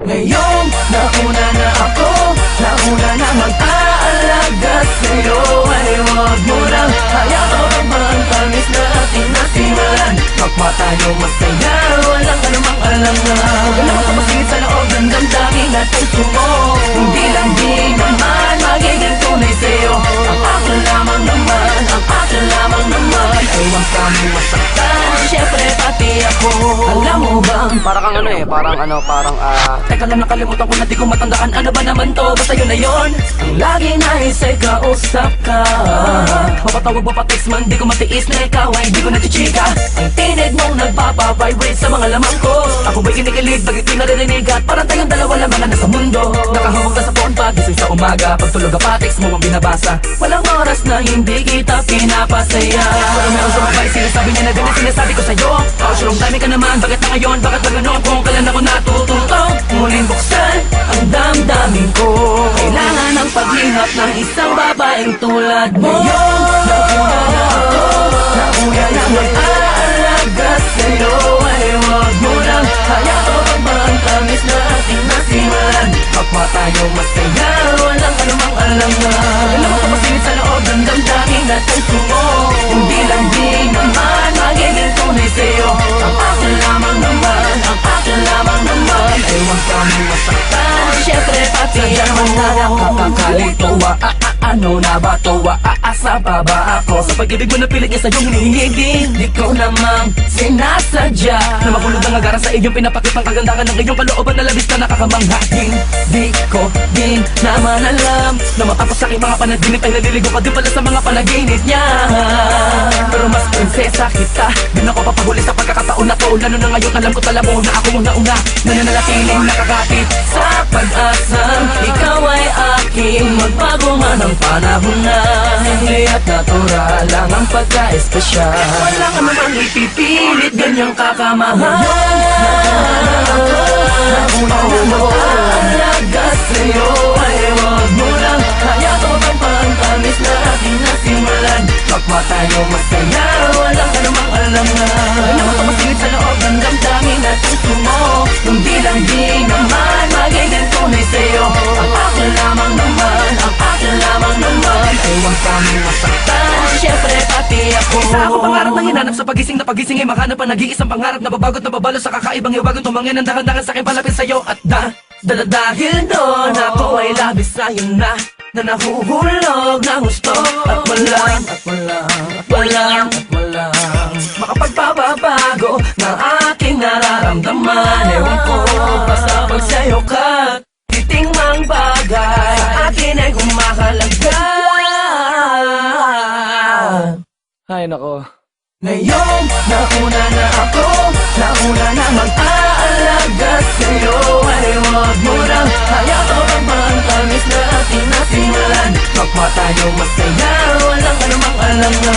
Ngayong nauna na ako Nauna na mag-aalaga sa'yo. Ay huwag mo lang hayaan Ang tamis natin na simulan Kapwa tayo masaya Walang anumang alam na. Wala ka masigit sa loob ng damdamin at puso mo Hindi Kami masaktan Siyempre pati ako. Alam mo bang Para kang ano eh, parang ano, parang ah... Teka lang nakalimutan ko na di ko matandaan. Ano ba naman to? Basta yun na yun. Ang lagi nais ay kausap ka. Mapatawag mo pa text man Di ko matiis na ikaw ay di ko nachichika. Ang tinig mong nagpapavibrate sa mga lamang ko. Ako ba'y kinikilig? Bakit di naririnig At parang tayong dalawa lang mga nasa mundo. Nakahawag na sa gising sa umaga Pagtulog pa text mo ang binabasa. Walang oras na hindi kita pinapasaya. Pero meron sumabay Sinasabi niya na ganyan sinasabi ko sa'yo. Oh, sure dami ka naman Bakit na ngayon? Bakit ba ganon? Kung kailan ako natututo Muling buksan ang damdamin ko. Kailangan ng paglihap ng isang babaeng tulad mo. Ngayon, pati ako Nakakakalito ah, ah, ah, Ano na ba to? Ah, ah, Asa pa ba ako? Sa pag-ibig mo na pilit niya sa iyong hinihingi din Di ko namang sinasadya Na mahulog ang agaran sa iyong pinapakitang kagandahan Ng iyong kalooban na labis na nakakamangha Hindi ko din naman alam Na matapos sa aking mga panaginip Ay naliligo ka din pala sa mga panaginip niya. Pero mas prinsesa kita Di na ako papahuli sa pagkakataon na to. Lalo na ngayon alam ko tala mo na ako muna una. Nananatiling nakakapit sa pag-asang Ikaw ay aking magbago man ang panahon na. Hindi at natural lang ang pagka-espesyal. Wala ka namang ipipilit ganyang kakamahal Nauna Isa ako pangarap na hinanap sa pagising na pagising ay makahanap pa nag-iisang pangarap na babagot na babalo sa kakaibang iwagan. Tumangin ang dahan-dahan sa akin palapit sa'yo at da Dala dahil doon ako ay labis sa'yo na Na nahuhulog ng gusto. At walang, at walang, at walang, at walang Makapagpapabago ng aking nararamdaman. Ewan ko basta pag sa'yo ka Titing mang bagay Sa akin ay kumahalaga Ay, nako. Ngayon, nauna na ako, nauna na mag-aalaga sa'yo. Ay, huwag mo lang, kaya ko ang pang-amis na ating nasimulan. Magpa tayo masaya, walang anumang alam na